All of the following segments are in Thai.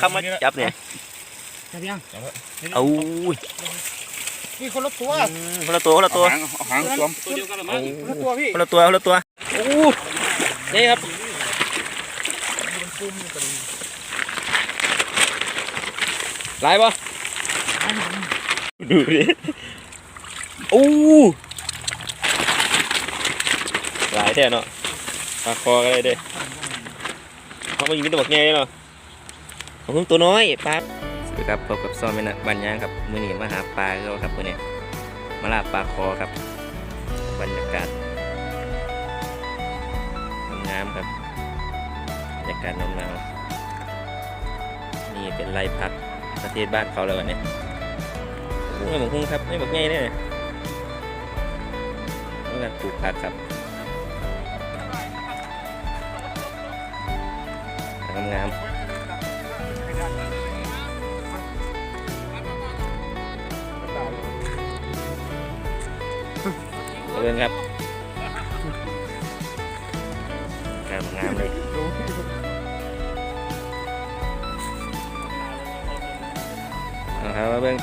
คำมาจับเนี่ยจับยังเอานี่คนละตัวอืมคนละตัวคนละตัวหางเอาหางสวมตัวเดียวกันหรือเอามั้งคนละตัวพี่คนละตัวคนละตัวโอ้นี่ครับหลายปะดูดิโอ้หลายแท้เนาะปลาคอก็ได้เด้เขามายิงเป็นตัวบักใหญ่เนาะ ผมเพิ่งตัวน้อยปลาสวัสดีครับพบกับซอนเป็นบันยางครับมื้อนี้มาหาปลาเขาครับมื้อนี้มาลาปลาคอครับ บรรยากาศงามครับบรรยากาศหนาวๆนี่เป็นไรพักประเทศบ้านเขาแล้ววันนี้โอ้ยหมกคุ้งครับไม่บอกง่ายเลยนี่การปลูกผักครับงาม ๆเดินครับงามงามๆเลยเอาครับมาเบิ่ง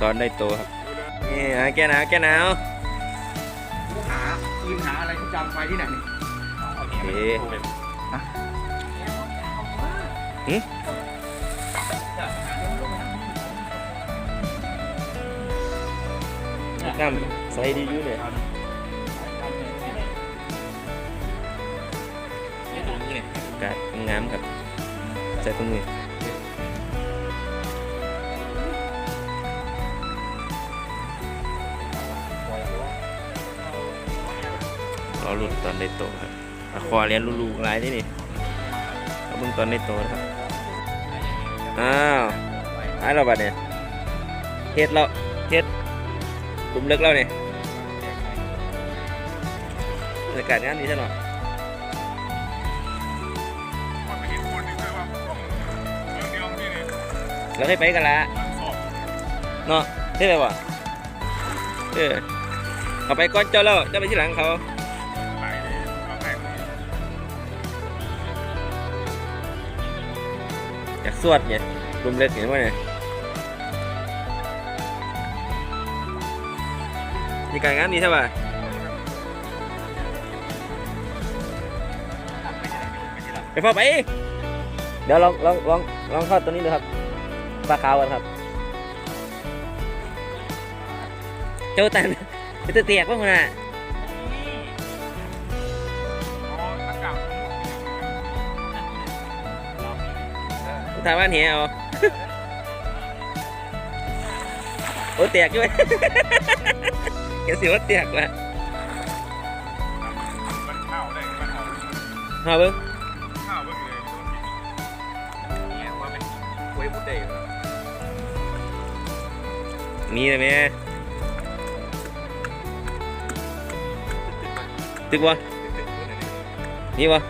ตอนได้โตครับนี่หาแก้หนาวแก้หนาวหาปืนหาอะไรที่จำไฟที่ไหนนี่โอเคน้ำ ใสดีอยู่เนี่ยกาศงามครับใส่ตรงนี้รอรุ่นตอนได้โตครับควาเรียนลูกๆหลายนี่นี่เอาเบิ่งตอนได้โตนะครับ อ้าวหายแล้วบัดเนี่ยเฮ็ดแล้วเฮ็ดหลุมลึกแล้วเนี่ย บรรยากาศงานดีใช่หน่อยเราให้ไปกันละเนาะใช่ไหมวะเออเขาไปก่อนเจ้าแล้วเจ้าไปที่หลังเขาอยากสวดเนี่ยรุมเล็กเห็นไหมเนี่ยมีการงานดีใช่ป่ะ ไปพ่อไป เดี๋ยวลองลองลองลองเข้าตัวนี้ดูครับปลาขาวกันครับ เจ้าตันจะเตียกบ้างคนน่ะถามว่าเหี้ยเอาโอ้เตียกด้วยแกสิว่าเตียกว่ะมันข้าวได้มันเอามาเบิ้ง มีเลยแม่ตึกวะนี่วะ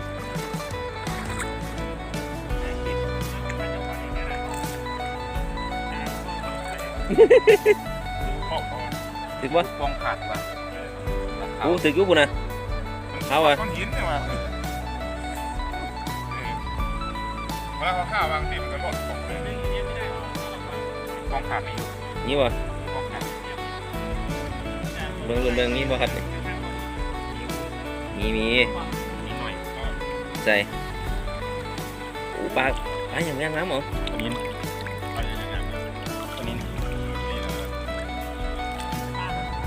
พ่อพ่อตึกวะฟองขาดว่ะกูตึกอยุบุนะเอาว่ะก้อนหินเนี่ยว่ะเวลาเขาข้าวบางทีมันก็หล่นฟองเลยฟองขาดนี่นี่วะ ฟองขาดเบิ้งเบิ้งนี่บ่ครับมีมีนิดหน่อยใส่อ้ปลาปลาอย่างแรงน้ำเหรออันนี้อันนี้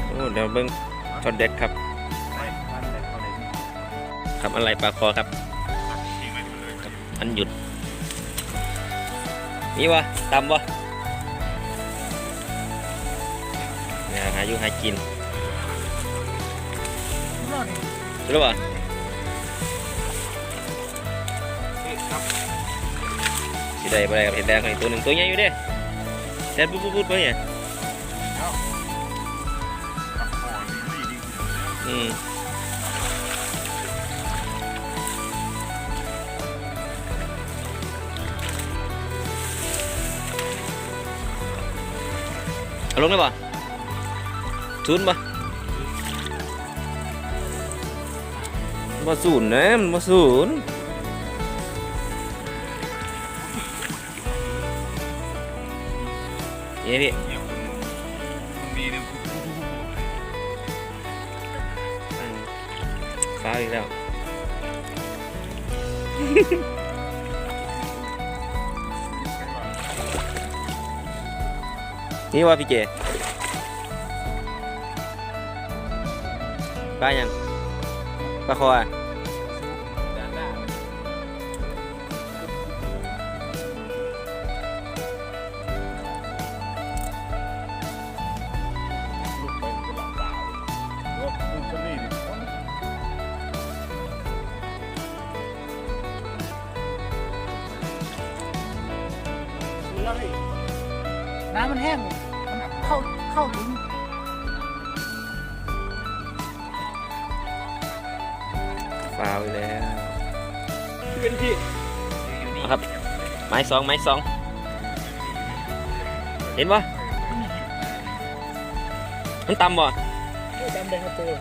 โอ้เดี๋ยวเบิ้งช็อตเด็ดครับครับอะไรปลาคอครับ อันหยุดนี่วะตำวะเนี่ยหาอยู่หากิน รู้ป่ะสิได้บ่ได้กับเห็ดแดงอีกตัวหนึ่งตัวใหญ่อยู่เด้แดดปุ๊บปุ๊บปุ๊บไปเนี่ยอืมลงได้ป่ะศูนป่ะ บ่ศูนย์นะมันบ่ศูนย์นี่พี่เนี่ยคนคนดีเนี่ยอืมฟ้าวอีกแล้วนี่ว่าพี่เจปลายังปลาคออะ ไม้สองไม้สอง เห็นปะมันต่ำบ่ดำแดงกระโปรง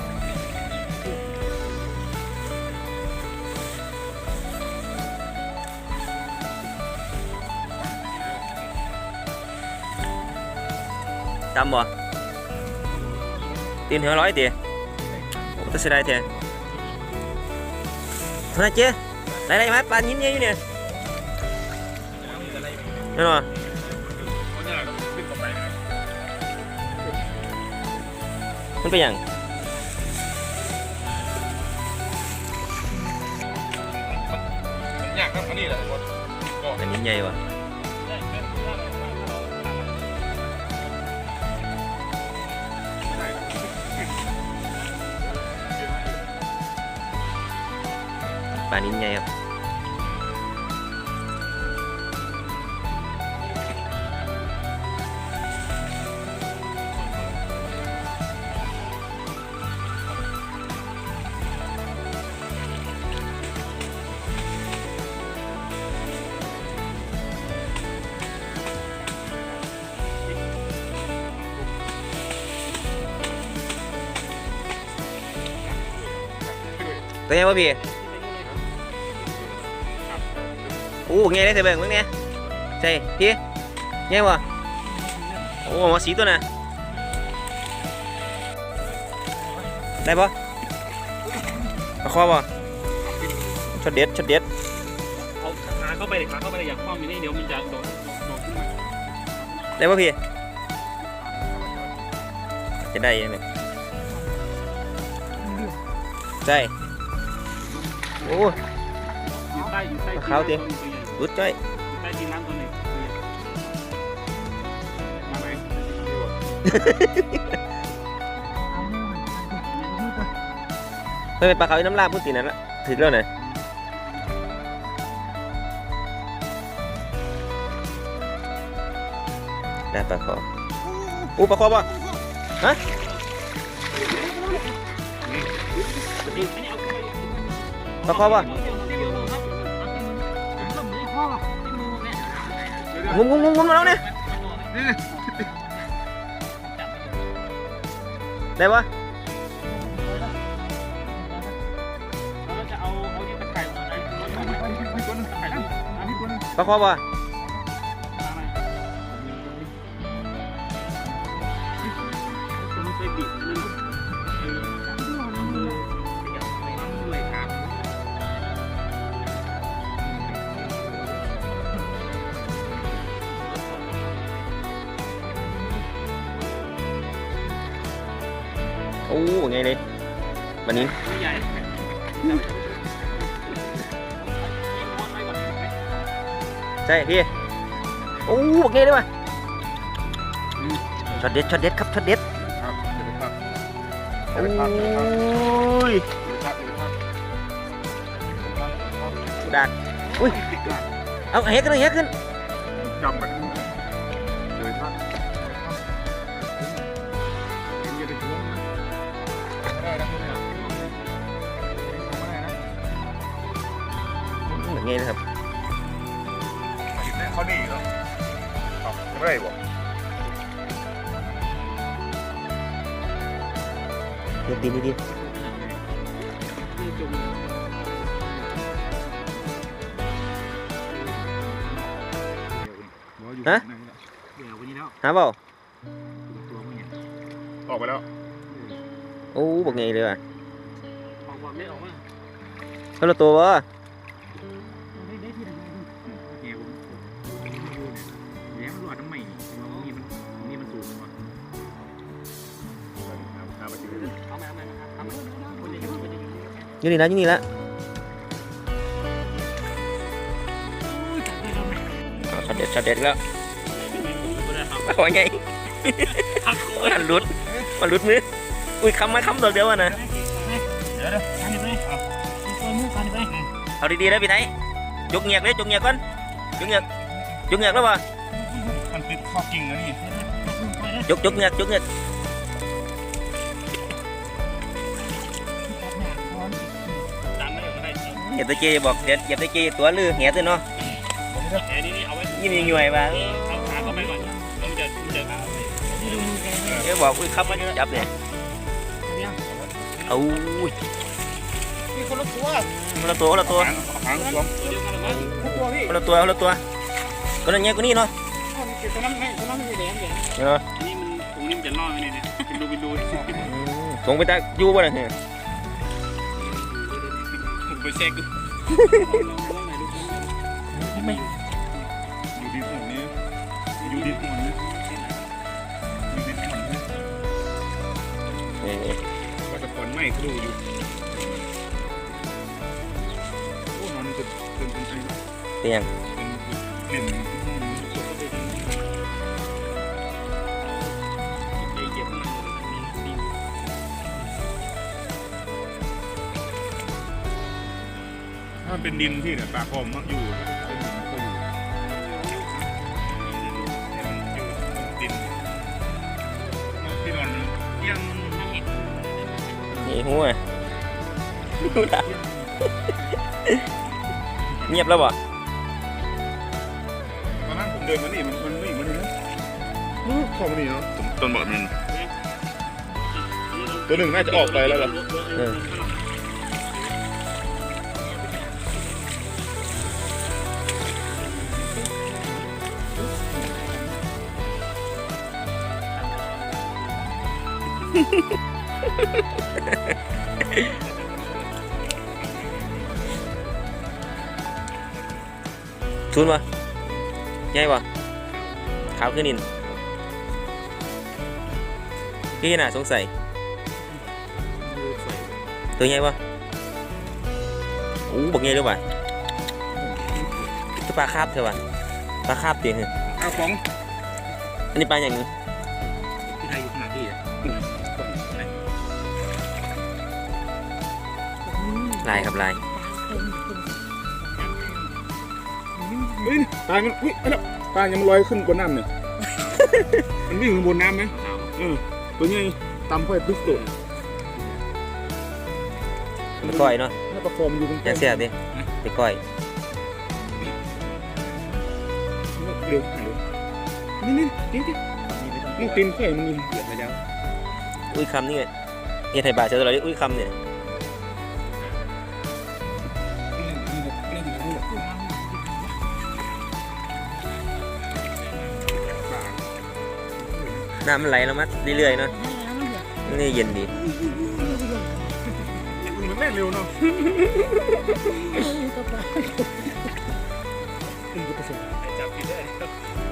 ต่ำบ่ตีนหัวร้อยตีโอ้ตัดเสียดายแท้เท่านั้นเจ๊ไรไรมาปลายิ้มเยอะอยู่เนี่ย นั่นวะคนเนี่ยก็ขึ้นเข้าไปนมันเป็นหยังมันยากครับอันนี้แหละว่าก็อันนี้ใหญ่วะปลานิ้นใหญ่ครับ ป่ะพี่โอ้ไงได้เถอะเบิ่งมึงเนี่ยใช่พี่ไงวะโอ้มาสีตัวน่ะได้ปะปลาคอปะช็อตเด็ดช็อตเด็ดเอาขาเข้าไปเลยขาเข้าไปเลยอย่าคว่ำอยู่นี่เดี๋ยวมันจะโดดโดดขึ้นมาได้ปะพี่จะได้ไหมใช่ โอ้อยู่ใต้อยู่ใต้เขาดิตัวใหญ่รุดจ้อยอยู่ใต้ดินน้ำตัวหนึ่งตัวใหญ่มาไหมไม่เป็นปลาเขาวอีน้ำลาบพูดตีนั่นละถึงแล้วนะได้ปลาคออู้ปลาคอป่ะฮะ นี่อันนี้เอาขึ้นไปปลาคอป่ะเดี๋ยวเดี๋ยวเดี๋ยวครับเอาขึ้นมือเอาขึ้นมือพ่อขึ้นมือเนี่ยงุ้มงุ้มงุ้มงุ้มมาแล้วเนี่ยได้ปะเราจะเอาเอาที่ตะไคร้มาไหนรถมาไหนรถตะไคร้ดูอันนี้ตัวนึงปลาคอป่ะ โอ้ไงเลยวันนี้ไม่ใหญ่ใช่พี่โอ้ไงเลยว่ะช็อตเด็ดช็อตเด็ดครับช็อตเด็ดครับเดี๋ยวไปพักโอ้เดี๋ยวไปพักเดี๋ยวไปพักยเดี๋ยวไปพักเดี๋ยวไปพักดักอุ้ยเอาเฮ็ดขึ้นเฮ็ดขึ้นจำมัน เดี๋ยววันนี้แล้วๆหาเปล่าออกไปแล้วโอ้บอกไงเลยว่ะออกมาไม่ออกมาเขาละตัววะได้ได้ที่ไหนเงียผมผมดูเนี่แหลมนรอดน้ำใหม่นี่มันมีมันมีมันสูงกว่าหาไปซื้อเอามาเอามาเอามาคนจะยู่คนจะอยู่อยู่นี่ละยู่นี่ละเอาช็อตเด็ดช็อตเด็ดแล้ว เอาไงมันหลุดมันหลุดมืออุ้ยคำมาคำดอกเดียวอะนะเดี๋ยวเดี๋ยวทำยังไงเอาตัวมือกันไปเอาดีๆนะพี่ไหนยกเงียกเลยยกเงียกก่อนยกเงียกยกเงียกแล้ววะมันติดข้อกิ่งนะนี่ยกยกเงียกยกเงียกดันไม่ออกมาได้จริงอย่าตะเกียบอกเดี๋ยวอย่าตะเกียตัวลือเหี้ยตัวเนาะแหนี่นี่เอาไว้ยิ่งยิ่ง บอกอุ้ยคำมาจับเนี่ยเอาอุ้ยมีคนละตัวคนละตัวคนละตัวหางหางรวมตัวเดียวกันหรือมั้งตัวพี่คนละตัวคนละตัวคนละเงี้ยกูนี่เนาะตัวนั้นไม่ตัวนั้นไม่แหลมเลยเนาะอันนี้มันตรงนี้มันจะล่อไปนี่เนี่ยเป็นรูเป็นรูส่งไปตาอยู่บ่เนี่ยผมไปเช็คไม่ ก่อนไม่ครูอยู่โอ้นอนนี่จะเป็นเป็นเตียงเป็นกลิ่นเก็บมันมีถ้ามันเป็นดินที่เนี่ยปลาคอมมันอยู่ นี่หัวดูดาเงียบแล้วบ่ตอนนั้นผมเดินมานี่มันมันไม่มันนะเข้ามานี่เนาะต้นบอกมันตัวหนึ่งน่าจะออกไปแล้วล่ะเออ ชุนวะใหญ่วะขาวขึ้นนินพี่น่ะสงสัย ตัวใหญ่ปะโอ้บักใหญ่ด้วยว่ะคือปลาคาบใช่ป่ะปลาคาบเตียงเหรออ้าวฟองอันนี้ปลาอย่างนี้ ลายครับลายเฮ้ยปลามันอุ้ยไปแล้วปลายังมันลอยขึ้นบนน้ำเนี่ย มันวิ่งอยู่บนน้ำไหมเออตัวนี้ตำค่อยปึ๊กโดดไปก้อยเนาะถ้าประคองมันอยู่ตรงอยากเสียบดิไปก้อยเร็วเร็วนี่นี่นี่นี่มึงตีนค่อยมันมีเกือบไปแล้วอุ้ยคำนี่ไงเนี่ยไทยบาทเจอตลอดเลยอุ้ยคำเนี่ย น้ำมันไหลแล้วมัดเรื่อยๆเนาะนี่เย็นดีมันเล่นเร็วเนาะจับผิดได้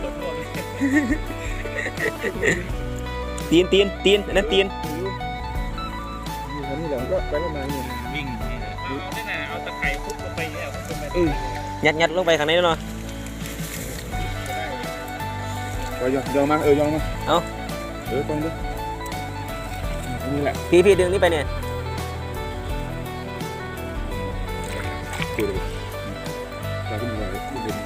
ตัวตัวเลยตีนตีนตีนอันนั้นตีนอยู่แถวนี้แหละมันก็ไปประมาณนี้วิ่งนี่เลยเอาได้ไงเอาตะไคร้คุกลงไปเนี่ยคุกลงไปเออยัดยัดลงไปข้างในเนาะไปยองยองมาเออยองมาเอ้า เออตรงดิอันนี้แหละพี่พี่ดึงนี่ไปเนี่ยเดี๋ยวปลาขึ้นมาเลยเด่น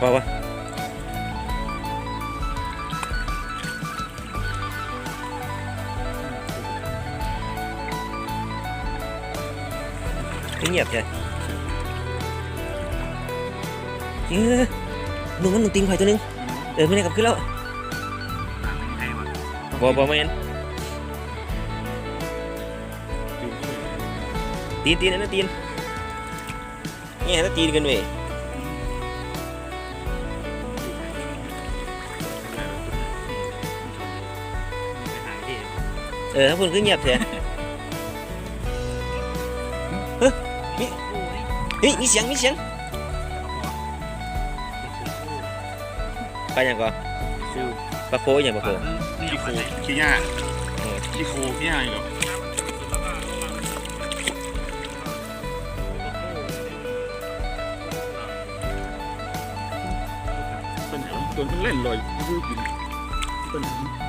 พอปะเงียบเลยเออ หนึ่งกันหนึ่งตีนข่อยตัวหนึงเออไม่ได้กลับขึ้นแล้วบอบอไม่เห็นตีนตีนนะตีนนี่นั่ตีนกันเว้ยเออถ้าคุณขึ้นเงียบเถอะเฮ้ยนี่นี่เสียงนี่เสียง ไปยังก่อนปลาโคอย่างปลาโคขี้โคขี้หญ้าขี้โคขี้หญ้าอยู่หรอเป็นหางตัวมันเล่นลอยคือกินเป็นหางเป็น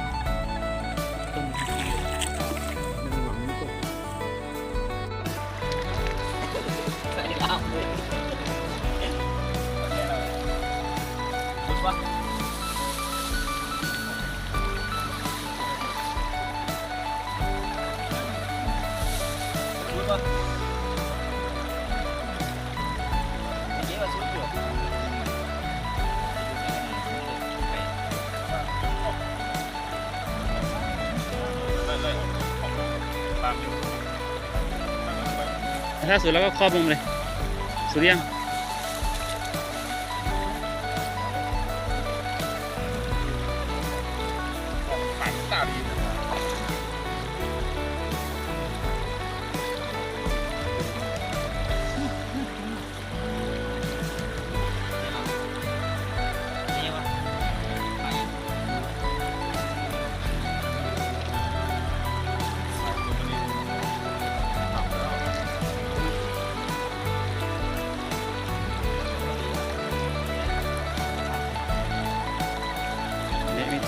ถ้าสุดแล้วก็ครอบลงเลย สุดยัง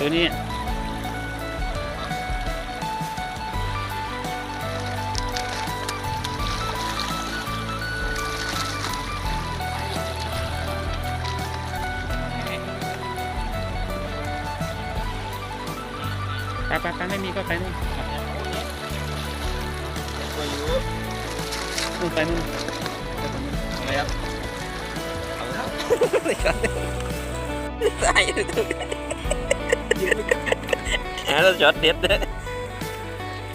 ตัวนี้ไปไปไปไม่มีก็ไปนู่นนู่นไปนู่นอะไรครับใส่ หาแล้วช็อตเด็ดเลย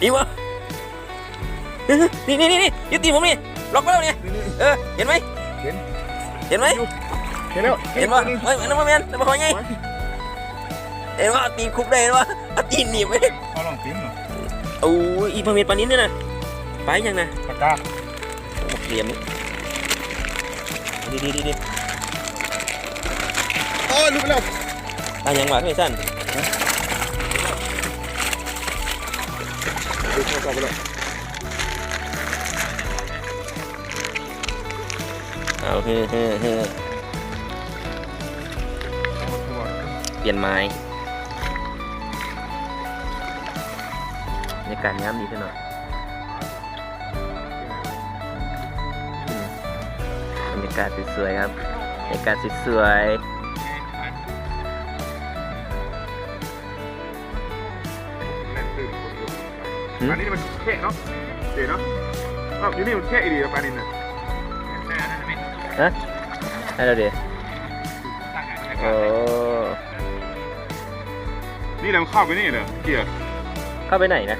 อีวะนี่นี่นี่นี่ยึดตีผมนี่ล็อกไว้แล้วเนี่ยเออเห็นไหมเห็นเห็นไหมเห็นแล้วเห็นว่าเฮ้ยน้ำมันแมนน้ำมันพอไงเห็นว่าตีคุกได้เห็นว่าตีนหนีบไว้เขาลองติ้งเหรอโอ้ยอีพามีปานินเนี่ยนะไปยังนะปากกาโอ้เหลี่ยมดีดีดีดีโอ้ยลุกไปแล้วไปยังวะพี่สั้น ดูเข้าไปแล้วเอาเฮ้เฮ้เฮ้เปลี่ยนไม้บรรยากาศน้ำดีขึ้นหน่อยบรรยากาศสวยๆครับบรรยากาศสวยแปลานี้มันแค่เนาะเดี๋ยวเนาะอ้าวอยู่นี่มันแค่อีดีปลานี้น่ะๆฮะให้เราเดี๋ยวโอ้นี่เราเข้าไปนี่เหรอเกียร์เข้าไปไหนนะ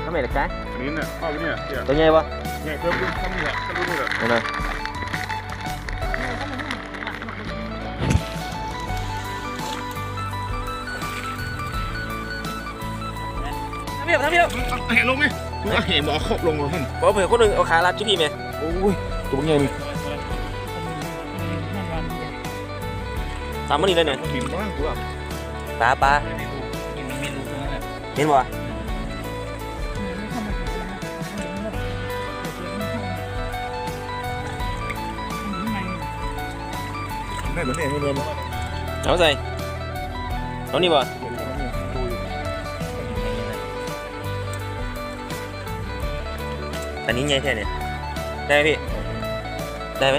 เข้าไปไหนกันอันนี้น่ะเข้าไปเนี่ยเกียร์ตัวใหญ่ปะเนี่ยเพิ่มขึ้นข้างนี้แหละข้างนี้แหละ เอาหน่อยทำเบี้ยวทำเบี้ยวเห็นลงไหมเห็นบอกครบลงมาท่านบอกเผื่อคนหนึ่งเอาขาลัดจุพี่ไหมโอ้ยตัวใหญ่นี่สามมันนี่เลยเนี่ยหิมมากกูอะปลาปลาเห็นบ่ได้เหมือนเนี่ยให้เงินเอาใส่เอานี่บ่ อันนี้ใหญ่แค่เนี่ยได้ไหมพี่ ได้ไหม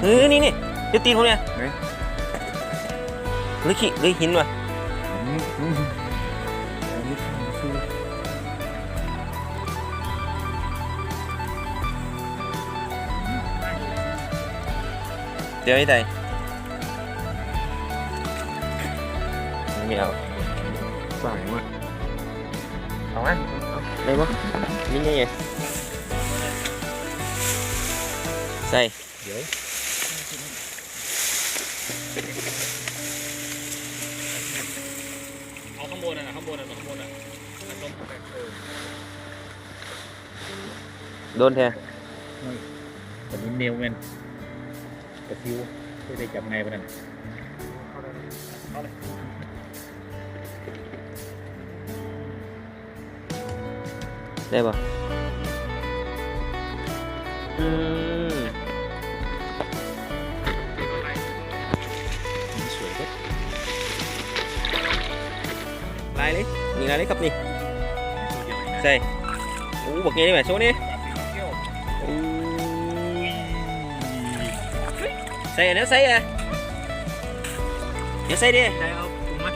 เฮ้ยนี่นี่เดี๋ยวตีนผมเนี่ยหรือขี้หรือหินวะเดี๋ยวไอ้ใดไม่เอาสายมากเอาอันได้ปะนี่ไง เอาข้างบนน่ะข้างบนน่ะข้างบนน่ะโดนแท้แต่นี้เนวแมนกระซิวไม่ได้จับไงปะนั่นได้ป่ะอืมายเลยมีลายเลยครับนี่ตัวเดียวเองนะใส่โอ้บอกไงนี่แหมโชว์นี่โอ้ยใส่อันนี้ใส่อะเดี๋ยวใส่ดิได้เอาถุงมา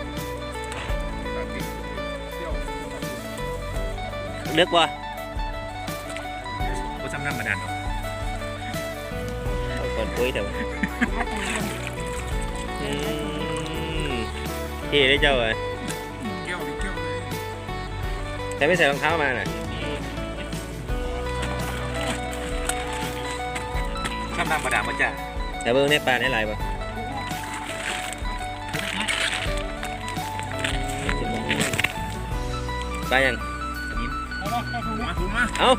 เลือกว่ะก็ซ้ำน้ำมาดันเนาะเอาก่อนปุ้ยเดี๋ยวอืมเท่ได้เจ้าอะ แต่ไม่ใส่รองเท้ามาน่ะซ้ำน้ำมาดันมาจ้ะแต่เบิ้งในปลาในลายป่ะปลายังเอา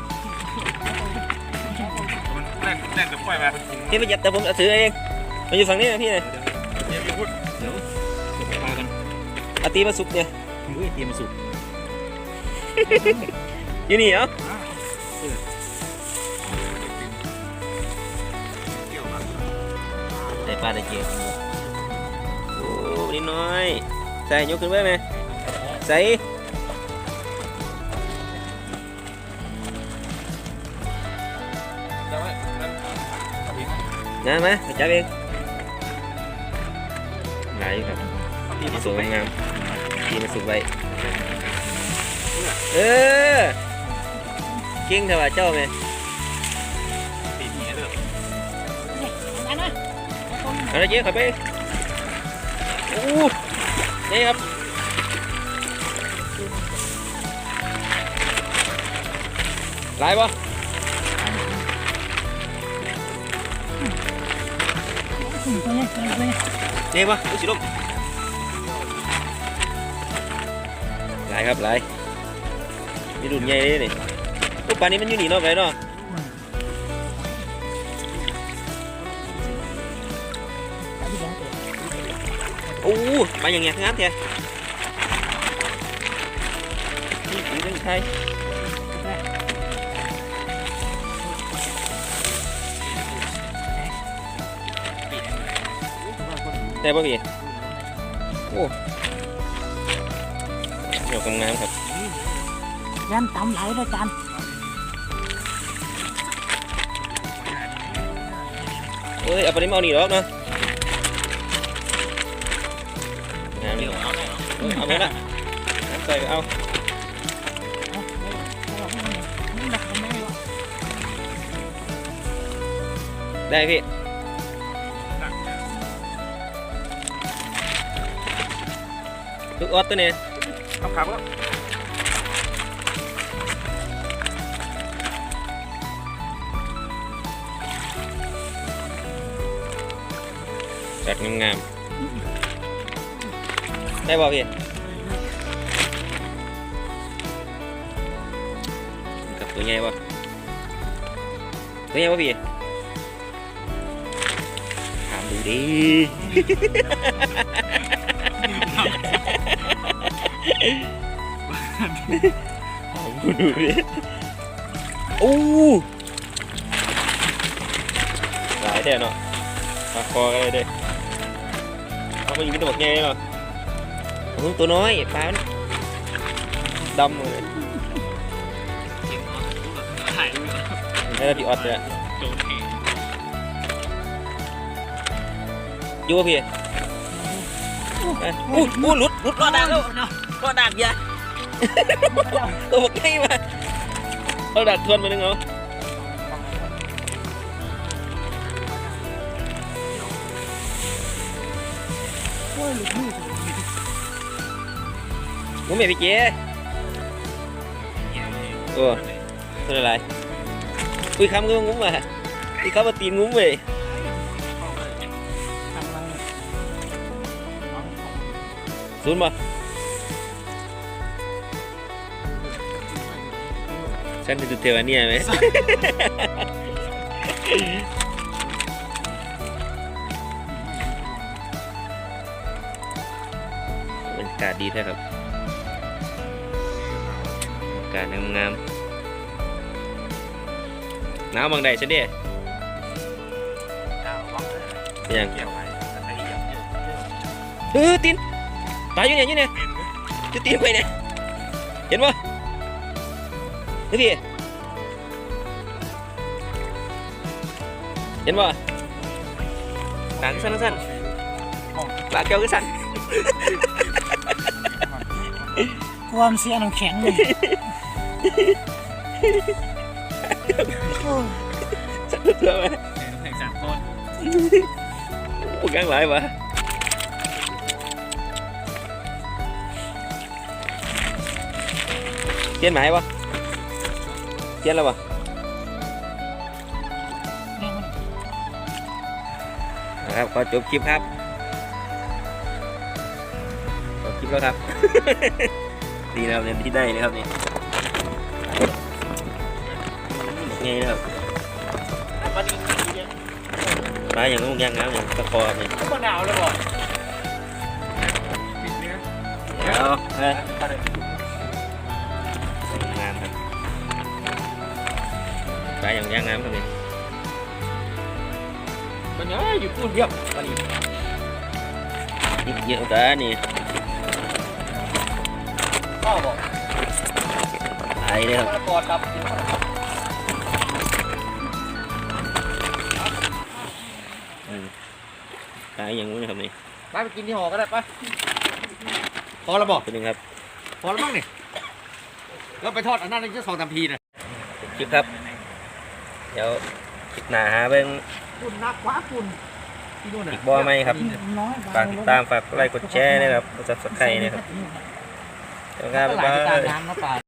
แรกแรกจะปล่อยมาพี่ไปจับแต่ผมถือเองมาอยู่ฝั่งนี้นะพี่นะเดี๋ยวอย่พูดเดี๋ยวปลากันอาตีมาสุกเนี่ยอุ้ยตีมาสุก อยู่นี่เหรอเกี่ยวมาได้ปลาได้เกียร์โอ้นิดน้อย ใส่ยกขึ้นไว้ไหมใส่จะไว้นั่นนะมาไปจับเองหลายอยู่ครับที่สวยงามที่มาสุกไว้ เออเก่งเถอะว่าเจ้าไหมตีนี้เลยอันนั้นเอาละเจ๊ขับไปโอ้นี่ครับหลายปะนี่ปะดูสิลูกหลายครับหลาย มีดุนใหญ่เลยนี่โอ้ปลานี้มันอยู่นี่เนาะไปเนาะโอ้ปลาอย่างเงี้ยงามแท้นี่ถึงเรื่องไทยได้ป่ะพี่โอ้เดี๋ยวกำงามครับ ยันตำไหลด้วยกันเอ้ยเอาไปนี่มาเอานี่หร ตัวนี้ทำขาก็จัดงามๆ ได้บ่พี่กับตัวใหญ่บ่ตัวใหญ่บ่พี่ถามดูดิถามดูดิโอ้หลายแท้เนาะปลาคอก็ได้เด้เอาไปยิงเป็นตัวบักใหญ่เนาะโอ้ตัวน้อยปลามันดำเลยนี่นพี่ออดเลยอะโด นแหงอยู่ป่ะพี่ไปอู้อู้หลุดหลุดรอดดักแล้วรอดดักอยาตัวบักให ญ่มาเอาดักทวนมาหนึ่งเอางุ้มเมีย ศดีแท้ครับบรรยากาศงามๆหนาวบางใดฉันเด้ยังเออตินตายอยู่เนี่ยอยู่เนี่ยจะตีนไปเนี่ยเห็นปะนี่พี่เห็นปะสั่นสั่นสั่นปากเกียวก็สั่นค วามเสียน้ำแข็งเลยโอ้ยสั่นเถื่อไหมแข่งสามคนพวกยังหลายวะเทียนไหมวะเทียนแล้ววะแม่งมันนะครับขอจบคลิปครับจบคลิปแล้วครับ ดีนะครับเนี่ยที่ได้นะครับนี่ไงนะครับปลาอย่างนู้นย่างน้ำอย่างตะคอครับนี่ก็มะนาวเลยบอกปิดเนื้อเดี๋ยวเฮ้ยงามครับปลาอย่างย่างน้ำครับนี่มันยังอยู่พูดเยี่ยมวันนี้นิดเยอะกัน นี่พ่อบอกไอ้เลยครับมะละกอดับอืมปลาอย่างนู้นนะครับนี่ไปไปกินที่หอก็ได้ปะพอแล้วบอกตัวหนึงครับ พอแล้วมั้งนี่แล้วไปทอดอันนั้นจะสองสามทีนะคลิปครับ เดี๋ยวคลิปหน้าหาเบิ่งคุณนักกว่าคุณที่นู่นอีกบ่อไหมครับน้อยฝากติดตามฝากกดไลค์กดแชร์นะครับกดซับสไครต์นะครับ เดี๋ยวงานบ๊ายบายน้ำน้ำปลา